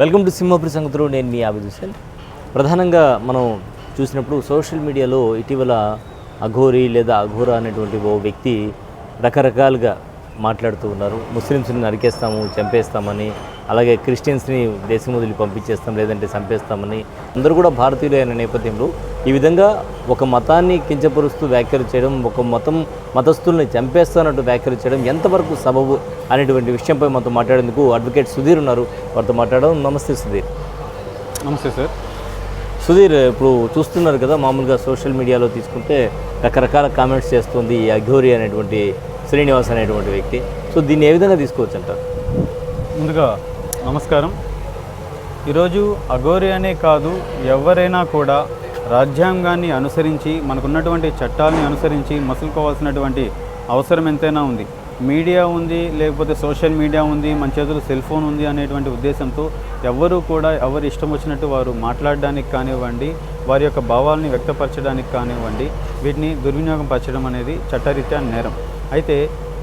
Welcome to Simhapuri సంగతులు. నేను మీ ఆబిద్ హుసేన్ ప్రధానంగా మనం చూసినప్పుడు సోషల్ మీడియాలో ఇటీవల అఘోరి లేదా అఘోర అనేటువంటి ఓ వ్యక్తి రకరకాలుగా మాట్లాడుతూ ఉన్నారు. ముస్లిమ్స్ని నరికేస్తాము చంపేస్తామని అలాగే క్రిస్టియన్స్ని దేశం వదిలి పంపించేస్తాం లేదంటే చంపేస్తామని అందరూ కూడా భారతీయులు అయిన నేపథ్యంలో ఈ విధంగా ఒక మతాన్ని కించపరుస్తూ వ్యాఖ్యలు చేయడం ఒక మతం మతస్థుల్ని చంపేస్తానట్టు వ్యాఖ్యలు చేయడం ఎంతవరకు సబబు అనేటువంటి విషయంపై మనతో మాట్లాడేందుకు అడ్వకేట్ సుధీర్ ఉన్నారు. వారితో మాట్లాడడం. నమస్తే సుధీర్. నమస్తే సార్. సుధీర్ ఇప్పుడు చూస్తున్నారు కదా మామూలుగా సోషల్ మీడియాలో తీసుకుంటే రకరకాల కామెంట్స్ చేస్తుంది ఈ అఘోరి అనేటువంటి శ్రీనివాస్ అనేటువంటి వ్యక్తి. సో దీన్ని ఏ విధంగా తీసుకోవచ్చు అంటారు ముందుగా నమస్కారం. ఈరోజు అఘోరి అనే కాదు ఎవరైనా కూడా రాజ్యాంగాన్ని అనుసరించి మనకున్నటువంటి చట్టాలని అనుసరించి మసులుకోవాల్సినటువంటి అవసరం ఎంతైనా ఉంది. మీడియా ఉంది లేకపోతే సోషల్ మీడియా ఉంది మన చేతులు సెల్ ఫోన్ ఉంది అనేటువంటి ఉద్దేశంతో ఎవ్వరూ కూడా ఎవరు ఇష్టం వచ్చినట్టు వారు మాట్లాడడానికి కానివ్వండి వారి యొక్క భావాలని వ్యక్తపరచడానికి కానివ్వండి వీటిని దుర్వినియోగం పరచడం అనేది చట్టరీత్యా నేరం. అయితే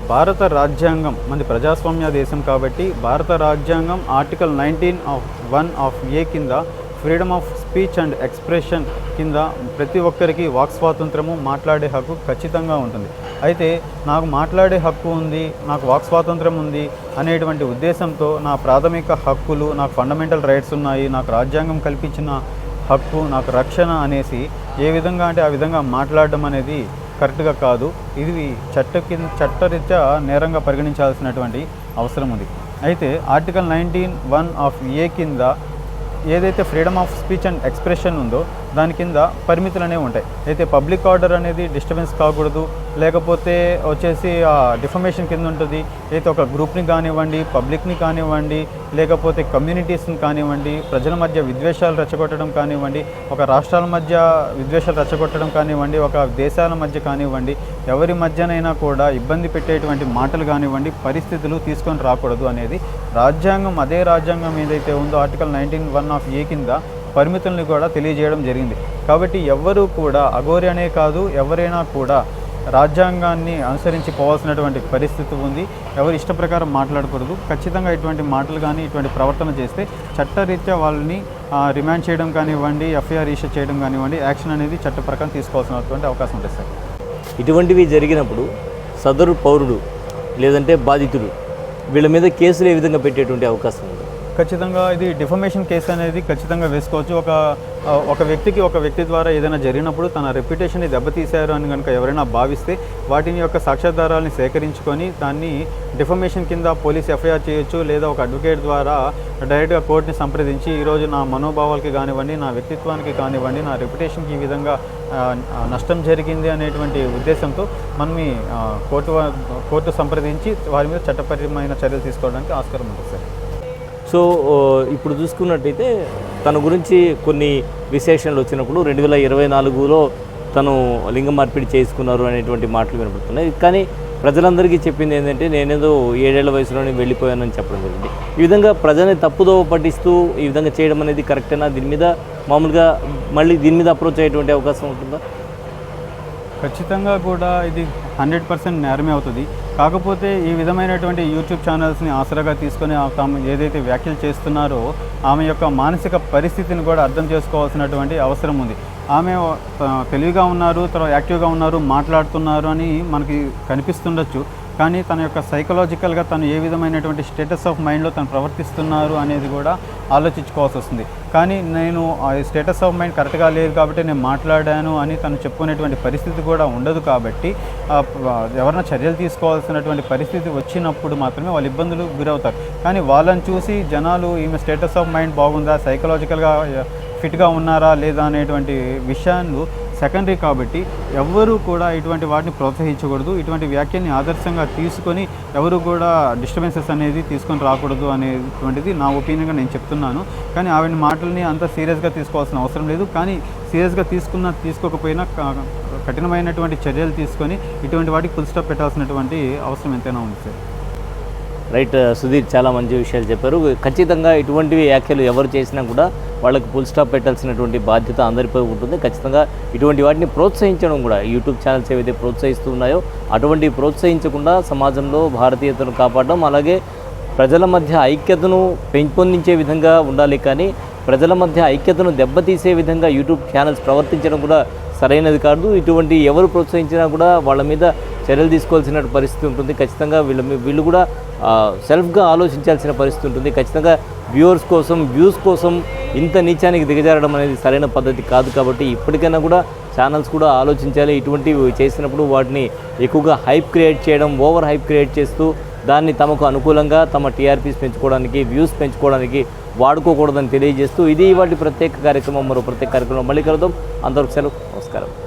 భారత రాజ్యాంగం మనది ప్రజాస్వామ్య దేశం కాబట్టి భారత రాజ్యాంగం article nineteen of one of A కింద freedom of speech and expression కింద ప్రతి ఒక్కరికి వాక్ స్వాతంత్రము మాట్లాడే హక్కు ఖచ్చితంగా ఉంటుంది. అయితే నాకు మాట్లాడే హక్కు ఉంది నాకు వాక్ స్వాతంత్రం ఉంది అనేటువంటి ఉద్దేశంతో నా ప్రాథమిక హక్కులు నాకు ఫండమెంటల్ రైట్స్ ఉన్నాయి నాకు రాజ్యాంగం కల్పించిన హక్కు నాకు రక్షణ అనేసి ఏ విధంగా అంటే ఆ విధంగా మాట్లాడడం అనేది కరెక్ట్గా కాదు. ఇది చట్ట కింద చట్టరీత్యా నేరంగా పరిగణించాల్సినటువంటి అవసరం ఉంది. అయితే article nineteen one of A కింద ఏదైతే freedom of speech and expression ఉందో దాని కింద పరిమితులు అనేవి ఉంటాయి. అయితే పబ్లిక్ ఆర్డర్ అనేది డిస్టర్బెన్స్ కాకూడదు. లేకపోతే వచ్చేసి డిఫర్మేషన్ కింద ఉంటుంది. అయితే ఒక గ్రూప్ని కానివ్వండి పబ్లిక్ని కానివ్వండి లేకపోతే కమ్యూనిటీస్ని కానివ్వండి ప్రజల మధ్య విద్వేషాలు రెచ్చగొట్టడం కానివ్వండి ఒక రాష్ట్రాల మధ్య విద్వేషాలు రెచ్చగొట్టడం కానివ్వండి ఒక దేశాల మధ్య కానివ్వండి ఎవరి మధ్యనైనా కూడా ఇబ్బంది పెట్టేటువంటి మాటలు కానివ్వండి పరిస్థితులు తీసుకొని రాకూడదు అనేది రాజ్యాంగం అదే రాజ్యాంగం ఏదైతే ఉందో article nineteen one of A కింద పరిమితుల్ని కూడా తెలియజేయడం జరిగింది. కాబట్టి ఎవ్వరూ కూడా అఘోరి అనే కాదు ఎవరైనా కూడా రాజ్యాంగాన్ని అనుసరించి పోవాల్సినటువంటి పరిస్థితి ఉంది. ఎవరు ఇష్ట ప్రకారం మాట్లాడకూడదు. ఖచ్చితంగా ఇటువంటి మాటలు కానీ ఇటువంటి ప్రవర్తన చేస్తే చట్టరీత్యా వాళ్ళని రిమాండ్ చేయడం కానివ్వండి ఎఫ్ఐఆర్ ఇష్యూ చేయడం కానివ్వండి యాక్షన్ అనేది చట్ట ప్రకారం తీసుకోవాల్సినటువంటి అవకాశం ఉంటుంది సార్. ఇటువంటివి జరిగినప్పుడు సదరు పౌరుడు లేదంటే బాధితుడు వీళ్ళ మీద కేసులు ఏ విధంగా పెట్టేటువంటి అవకాశం ఉంది? ఖచ్చితంగా ఇది డిఫర్మేషన్ కేసు అనేది ఖచ్చితంగా వేసుకోవచ్చు. ఒక ఒక వ్యక్తికి ఒక వ్యక్తి ద్వారా ఏదైనా జరిగినప్పుడు తన రెప్యుటేషన్ని దెబ్బతీశారు అని కనుక ఎవరైనా భావిస్తే వాటిని యొక్క సాక్ష్యాధారాలని సేకరించుకొని దాన్ని డిఫర్మేషన్ కింద పోలీస్ ఎఫ్ఐఆర్ చేయొచ్చు లేదా ఒక అడ్వకేట్ ద్వారా డైరెక్ట్గా కోర్టుని సంప్రదించి ఈరోజు నా మనోభావాలకి కానివ్వండి నా వ్యక్తిత్వానికి కానివ్వండి నా రెప్యుటేషన్కి ఈ విధంగా నష్టం జరిగింది అనేటువంటి ఉద్దేశంతో మనం కోర్టు కోర్టు సంప్రదించి వారి మీద చట్టపరమైన చర్యలు తీసుకోవడానికి ఆస్కారం ఉంటుంది సార్. సో ఇప్పుడు చూసుకున్నట్టయితే తన గురించి కొన్ని విశేషణలు వచ్చినప్పుడు రెండు వేల ఇరవై నాలుగులో తను లింగ మార్పిడి చేసుకున్నారు అనేటువంటి మాటలు వినపడుతున్నాయి. కానీ ప్రజలందరికీ చెప్పింది ఏంటంటే నేనేదో ఏడేళ్ళ వయసులోనే వెళ్ళిపోయానని చెప్పడం జరిగింది. ఈ విధంగా ప్రజల్ని తప్పుదోవ పట్టిస్తూ ఈ విధంగా చేయడం అనేది కరెక్టేనా? దీని మీద మామూలుగా మళ్ళీ దీని మీద అప్రోచ్ అయ్యేటువంటి అవకాశం ఉంటుందా? ఖచ్చితంగా కూడా ఇది హండ్రెడ్ పర్సెంట్ నేరమే అవుతుంది. కాకపోతే ఈ విధమైనటువంటి యూట్యూబ్ ఛానల్స్ని ఆసరాగా తీసుకొని తాము ఏదైతే వ్యాఖ్యలు చేస్తున్నారో ఆమె యొక్క మానసిక పరిస్థితిని కూడా అర్థం చేసుకోవాల్సినటువంటి అవసరం ఉంది. ఆమె తెలివిగా ఉన్నారు తర్వాత యాక్టివ్గా ఉన్నారు మాట్లాడుతున్నారు అని మనకి కనిపిస్తుండొచ్చు. కానీ తన యొక్క సైకలాజికల్గా తను ఏ విధమైనటువంటి స్టేటస్ ఆఫ్ మైండ్లో తను ప్రవర్తిస్తున్నారు అనేది కూడా ఆలోచించుకోవాల్సి వస్తుంది. కానీ నేను ఆ స్టేటస్ ఆఫ్ మైండ్ కరెక్ట్గా లేదు కాబట్టి నేను మాట్లాడాను అని తను చెప్పుకునేటువంటి పరిస్థితి కూడా ఉండదు కాబట్టి ఎవరైనా చర్యలు తీసుకోవాల్సినటువంటి పరిస్థితి వచ్చినప్పుడు మాత్రమే వాళ్ళు ఇబ్బందులు గురవుతారు. కానీ వాళ్ళని చూసి జనాలు ఈమె స్టేటస్ ఆఫ్ మైండ్ బాగుందా సైకలాజికల్గా ఫిట్గా ఉన్నారా లేదా అనేటువంటి విషయాలు సెకండరీ కాబట్టి ఎవ్వరూ కూడా ఇటువంటి వాటిని ప్రోత్సహించకూడదు. ఇటువంటి వ్యాఖ్యని ఆదర్శంగా తీసుకొని ఎవరు కూడా డిస్టర్బెన్సెస్ అనేది తీసుకొని రాకూడదు అనేటువంటిది నా ఒపీనియన్గా నేను చెప్తున్నాను. కానీ ఆవిడ మాటల్ని అంత సీరియస్గా తీసుకోవాల్సిన అవసరం లేదు. కానీ సీరియస్గా తీసుకున్న తీసుకోకపోయినా క- కఠినమైనటువంటి చర్యలు తీసుకొని ఇటువంటి వాటికి ఫుల్ స్టాప్ పెట్టాల్సినటువంటి అవసరం ఎంతైనా ఉంది సార్. రైట్ సుధీర్ చాలా మంచి విషయాలు చెప్పారు. ఖచ్చితంగా ఇటువంటివి వ్యాఖ్యలు ఎవరు చేసినా కూడా వాళ్ళకి ఫుల్ స్టాప్ పెట్టాల్సినటువంటి బాధ్యత అందరిపై ఉంటుంది. ఖచ్చితంగా ఇటువంటి వాటిని ప్రోత్సహించడం కూడా యూట్యూబ్ ఛానల్స్ ఏవైతే ప్రోత్సహిస్తూ ఉన్నాయో అటువంటి ప్రోత్సహించకుండా సమాజంలో భారతీయతను కాపాడడం అలాగే ప్రజల మధ్య ఐక్యతను పెంపొందించే విధంగా ఉండాలి కానీ ప్రజల మధ్య ఐక్యతను దెబ్బతీసే విధంగా యూట్యూబ్ ఛానల్స్ ప్రవర్తించడం కూడా సరైనది కాదు. ఇటువంటి ఎవరు ప్రోత్సహించినా కూడా వాళ్ళ మీద చర్యలు తీసుకోవాల్సిన పరిస్థితి ఉంటుంది. ఖచ్చితంగా వీళ్ళ మీ- వీళ్ళు కూడా సెల్ఫ్గా ఆలోచించాల్సిన పరిస్థితి ఉంటుంది. ఖచ్చితంగా వ్యూవర్స్ కోసం వ్యూస్ కోసం ఇంత నీచానికి దిగజారడం అనేది సరైన పద్ధతి కాదు కాబట్టి ఇప్పటికైనా కూడా ఛానల్స్ కూడా ఆలోచించాలి. ఇటువంటివి చేసినప్పుడు వాటిని ఎక్కువగా హైప్ క్రియేట్ చేయడం ఓవర్ హైప్ క్రియేట్ చేస్తూ దాన్ని తమకు అనుకూలంగా తమ టీఆర్పీస్ పెంచుకోవడానికి వ్యూస్ పెంచుకోవడానికి వాడుకోకూడదని తెలియజేస్తూ ఇది వాటి ప్రత్యేక కార్యక్రమం. మరో ప్రత్యేక కార్యక్రమం మళ్ళీ కలుద్దాం. అంతవరకు సెలవు. నమస్కారం